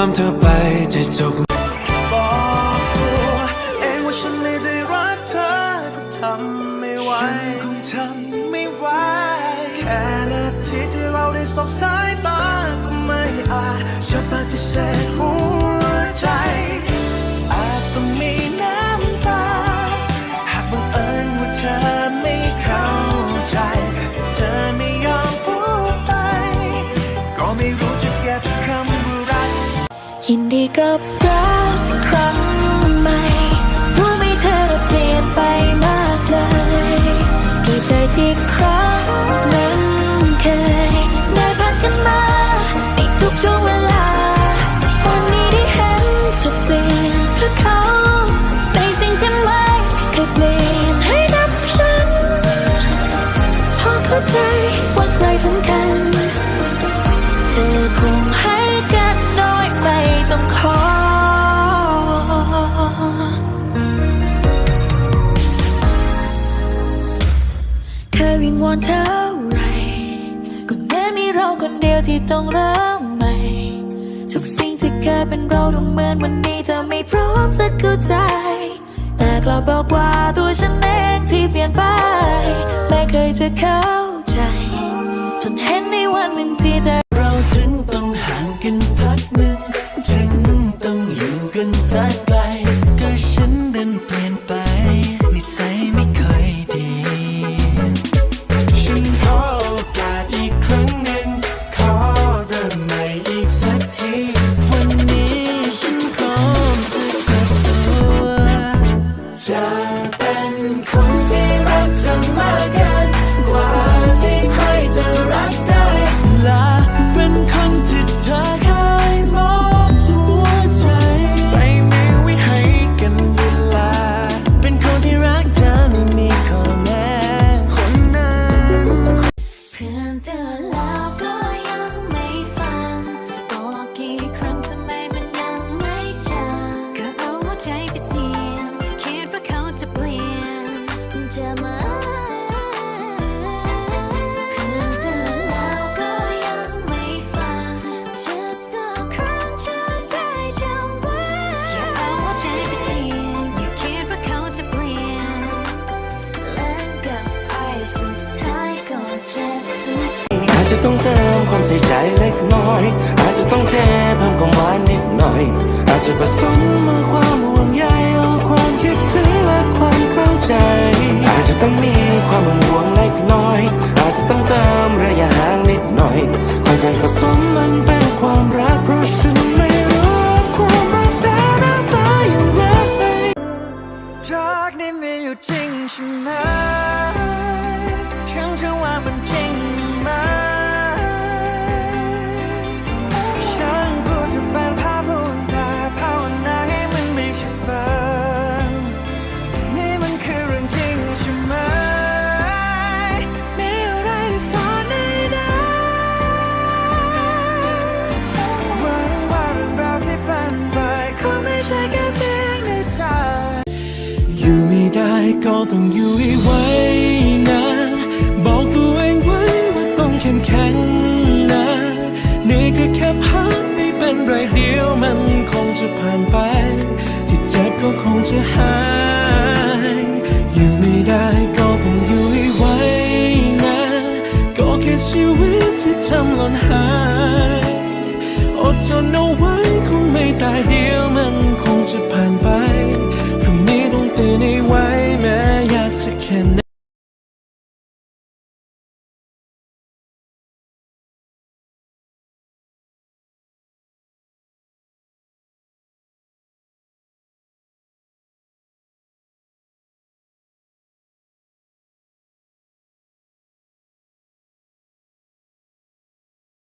ามเธอไปจะจบบอกตัวเองว่าฉันไม่ได้รักเธอก็ทำไม่ไหวฉันคงทำไม่ไหวแค่นาทีที่เราได้สบสายตาก็ไม่อาจจะปฏิเสธหัว ยินดีกับรักครั้งใหม่รู้ไหมเธอเปลี่ยนไปมากเลยกี่ใจที่ครั้งนั้นเคยได้ผ่านกันมาในทุกช่วงเวลาวันนี้ได้เห็นจะเปลี่ยนเพื่อเขาในสิ่งที่ไม่เคยเปลี่ยนให้กับฉันพอเข้าใจว่าใครสำคัญ วิงวอนเท่าไร ก็แม้มีเราคนเดียวที่ต้องเริ่มใหม่ ทุกสิ่งที่เคยเป็นเราดูเหมือนวันนี้จะไม่พร้อมจะเข้าใจ แต่กลับบอกว่าตัวฉันเองที่เปลี่ยนไป ไม่เคยจะเข้าใจ จนเห็นในวันหนึ่งที่เธอ เติมความใส่ใจเล็กน้อย อาจจะต้องเทเพิ่มความหวานนิดหน่อย อาจจะผสมมาความห่วงใยเอาความคิดถึงและความเข้าใจ อาจจะต้องมีความห่วงเล็กน้อย อาจจะต้องเติ ก็ต้องอยู่ให้ไว้นะ บอกตัวเองไว้ว่าต้องเข้มแข็งนะนี่ก็แค่พักไม่เป็นไรเดียวมันคงจะผ่านไป ที่เจ็บก็คงจะหาย อยู่ไม่ได้ก็ต้องอยู่ให้ไว้นะ ก็แค่ชีวิตที่ทำหล่นหาย อดทนเอาไว้คงไม่ตายเดียว